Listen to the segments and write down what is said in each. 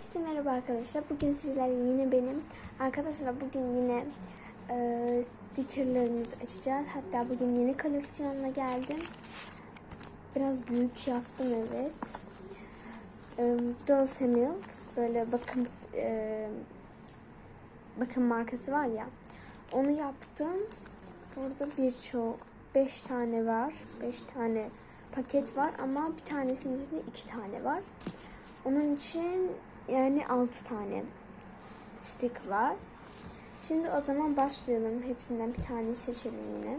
Herkese merhaba arkadaşlar. Bugün sizlerle yine benim. Arkadaşlar bugün yine e, stickerlarımızı açacağız. Hatta bugün yeni koleksiyonla geldim. Biraz büyük yaptım evet. E, Dolce Milk böyle bakım e, bakım markası var ya. Onu yaptım. Burada birçok 5 tane var. 5 tane paket var ama bir tanesinin içinde 2 tane var. Onun için yani 6 tane stick var. Şimdi o zaman başlayalım. Hepsinden bir tane seçelim yine.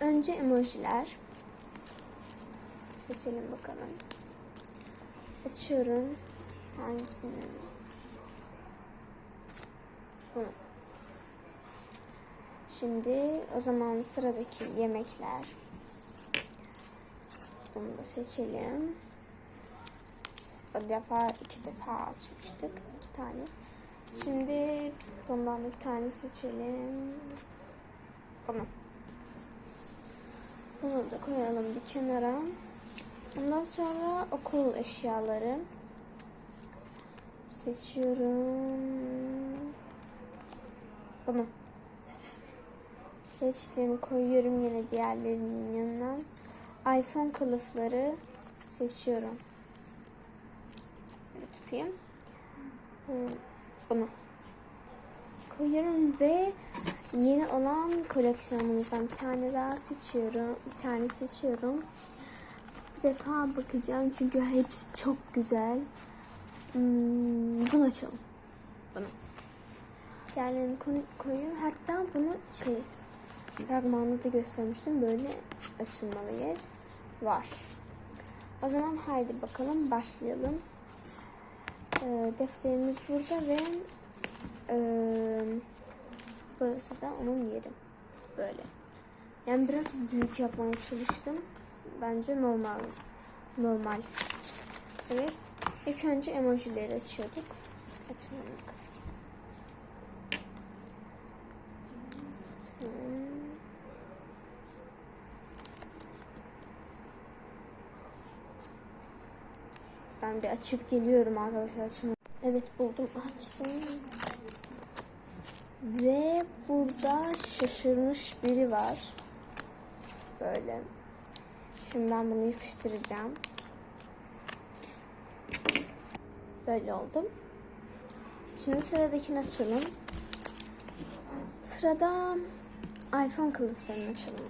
Önce emojiler. Seçelim bakalım. Açıyorum. Hangisini? Bunu. Şimdi o zaman sıradaki yemekler. Bunu da seçelim. Defa iki defa açmıştık. iki tane. Şimdi bundan bir tane seçelim. Bunu. Bunu da koyalım bir kenara. Ondan sonra okul eşyaları. Seçiyorum. Bunu. Seçtim. Koyuyorum yine diğerlerinin yanına. iPhone kılıfları seçiyorum. Tutayım. Bunu koyuyorum ve yeni olan koleksiyonumuzdan bir tane daha seçiyorum. Bir tane seçiyorum. Bir defa bakacağım çünkü hepsi çok güzel. Hmm, bunu açalım. Bunu. Diğerlerini koyuyorum. Hatta bunu şey fragmanında da göstermiştim. Böyle açılmalı yer var. O zaman haydi bakalım başlayalım. E, defterimiz burada ve e, burası da onun yeri. Böyle. Yani biraz büyük yapmaya çalıştım. Bence normal. Normal. Evet. İlk önce emojileri açıyorduk. Açalım bakalım. Ben bir açıp geliyorum arkadaşlar açma. Evet buldum açtım. Ve burada şaşırmış biri var. Böyle. Şimdi ben bunu yapıştıracağım. Böyle oldum. Şimdi sıradakini açalım. Sırada iPhone kılıflarını açalım.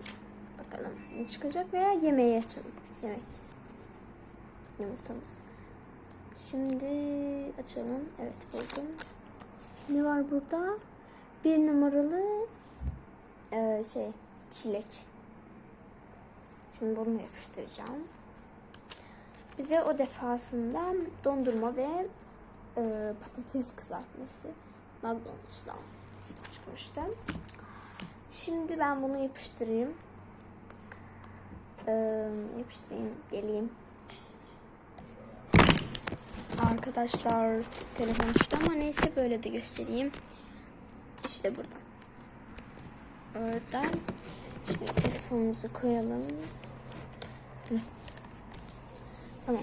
Bakalım ne çıkacak veya yemeği açalım. Yemek. Yumurtamız. Şimdi açalım. Evet buldum. Ne var burada? Bir numaralı e, şey çilek. Şimdi bunu yapıştıracağım. Bize o defasında dondurma ve e, patates kızartması McDonald's'dan çıkmıştı. Şimdi ben bunu yapıştırayım. E, yapıştırayım, geleyim. Arkadaşlar telefon düştü ama neyse böyle de göstereyim. İşte burada. Oradan şimdi telefonumuzu koyalım. Tamam.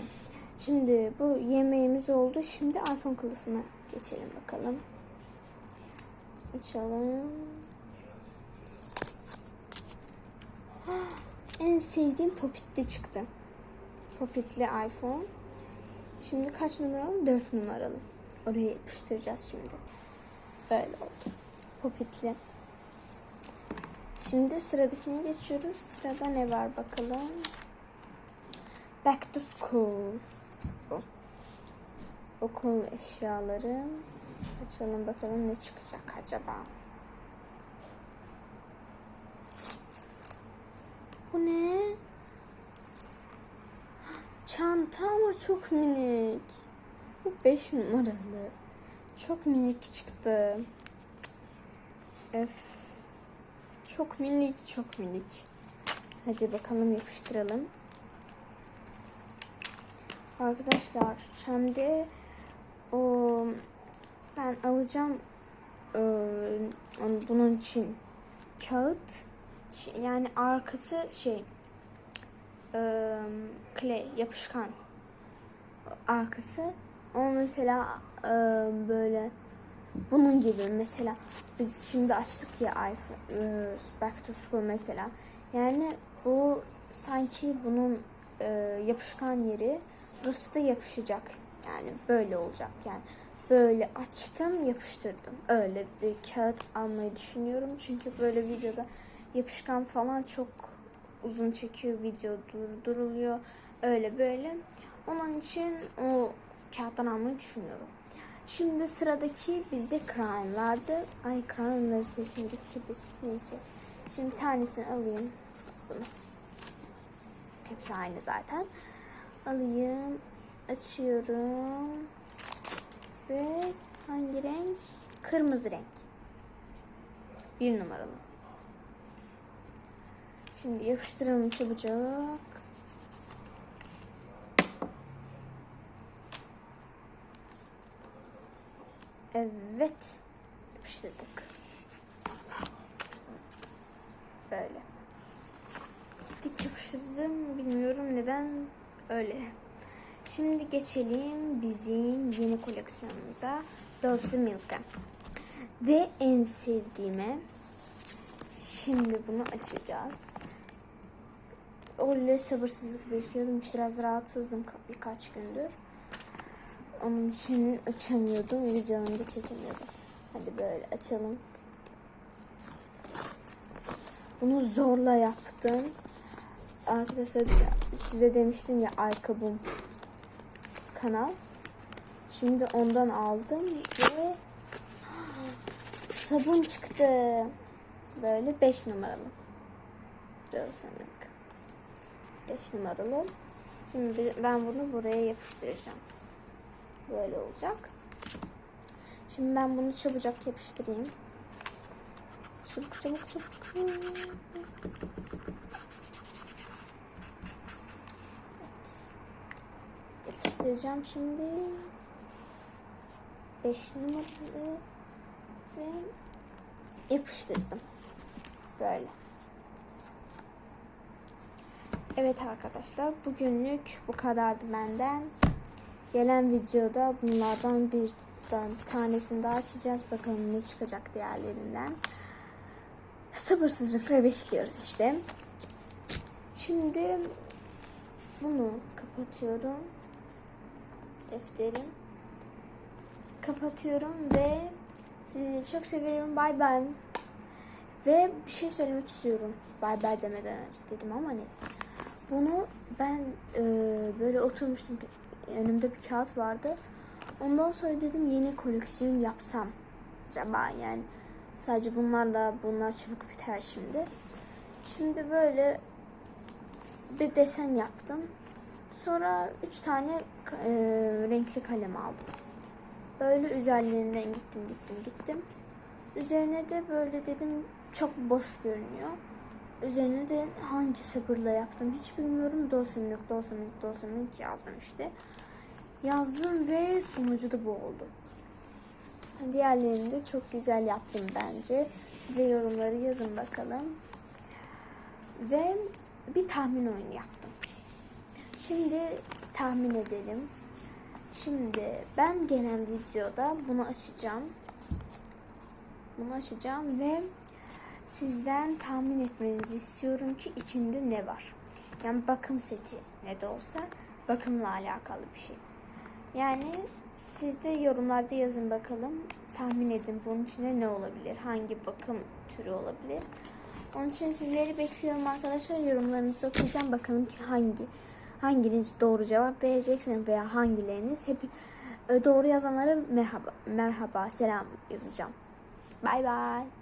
Şimdi bu yemeğimiz oldu. Şimdi iPhone kılıfına geçelim bakalım. Açalım. En sevdiğim Popit'te çıktı. Popit'li iPhone. Şimdi kaç numaralı? 4 numaralı. Oraya yapıştıracağız şimdi. Böyle oldu. Popitli. Şimdi sıradakine geçiyoruz. Sırada ne var bakalım. Back to school. Bu. Okul eşyaları. Açalım bakalım ne çıkacak acaba. Bu ne? Çanta ama çok minik. Bu 5 numaralı. Çok minik çıktı. Öf. Çok minik, çok minik. Hadi bakalım yapıştıralım. Arkadaşlar şimdi o ben alacağım e, bunun için kağıt yani arkası şey e, clay yapışkan arkası Ama mesela e, böyle bunun gibi mesela biz şimdi açtık ya iPhone, e, Back to School mesela. Yani bu sanki bunun e, yapışkan yeri burası da yapışacak. Yani böyle olacak yani. Böyle açtım yapıştırdım. Öyle bir kağıt almayı düşünüyorum. Çünkü böyle videoda yapışkan falan çok uzun çekiyor. Video durduruluyor. Öyle böyle. Onun için o kağıttan almayı düşünüyorum. Şimdi sıradaki bizde crime vardı. Ay crime'ları seçmedik ki biz. Neyse. Şimdi tanesini alayım. Bunu. Hepsi aynı zaten. Alayım. Açıyorum. Ve hangi renk? Kırmızı renk. Bir numaralı. Şimdi yapıştıralım çabucak. Evet. Yapıştırdık. Böyle. Dik yapıştırdım. Bilmiyorum neden öyle. Şimdi geçelim bizim yeni koleksiyonumuza. Dolce Milka. Ve en sevdiğime şimdi bunu açacağız. Öyle sabırsızlık bekliyordum. Biraz rahatsızdım birkaç gündür. Onun için açamıyordum. Videomu da çekemiyordum. Hadi böyle açalım. Bunu zorla yaptım. Arkadaşlar size demiştim ya Aykabum kanal. Şimdi ondan aldım ve sabun çıktı. Böyle 5 numaralı. Dövsemlik. 5 numaralı. Şimdi ben bunu buraya yapıştıracağım. Böyle olacak. Şimdi ben bunu çabucak yapıştırayım. Çabuk çabuk çabuk. Evet. Yapıştıracağım şimdi. 5 numaralı ve yapıştırdım. Böyle. Evet arkadaşlar bugünlük bu kadardı benden. Gelen videoda bunlardan bir, bir tanesini daha açacağız. Bakalım ne çıkacak diğerlerinden. Sabırsızlıkla bekliyoruz işte. Şimdi bunu kapatıyorum. Defterim. Kapatıyorum ve sizi çok seviyorum. Bay bay. Ve bir şey söylemek istiyorum. Bay bay demeden önce dedim ama neyse. Bunu ben e, böyle oturmuştum. Önümde bir kağıt vardı. Ondan sonra dedim yeni koleksiyon yapsam. Acaba yani sadece bunlarla bunlar çabuk biter şimdi. Şimdi böyle bir desen yaptım. Sonra üç tane e, renkli kalem aldım. Böyle üzerlerinden gittim gittim gittim. Üzerine de böyle dedim çok boş görünüyor. Üzerine de hangi sabırla yaptım hiç bilmiyorum. Dolsemlik, dolsemlik, dolsemlik yazdım işte. Yazdım ve sonucu da bu oldu. Diğerlerini de çok güzel yaptım bence. Siz de yorumları yazın bakalım. Ve bir tahmin oyunu yaptım. Şimdi tahmin edelim. Şimdi ben gelen videoda bunu açacağım. Bunu açacağım ve sizden tahmin etmenizi istiyorum ki içinde ne var. Yani bakım seti ne de olsa bakımla alakalı bir şey. Yani siz de yorumlarda yazın bakalım. Tahmin edin bunun içinde ne olabilir? Hangi bakım türü olabilir? Onun için sizleri bekliyorum arkadaşlar. Yorumlarınızı okuyacağım. Bakalım ki hangi hanginiz doğru cevap vereceksiniz veya hangileriniz hep doğru yazanlara merhaba merhaba selam yazacağım. Bay bay.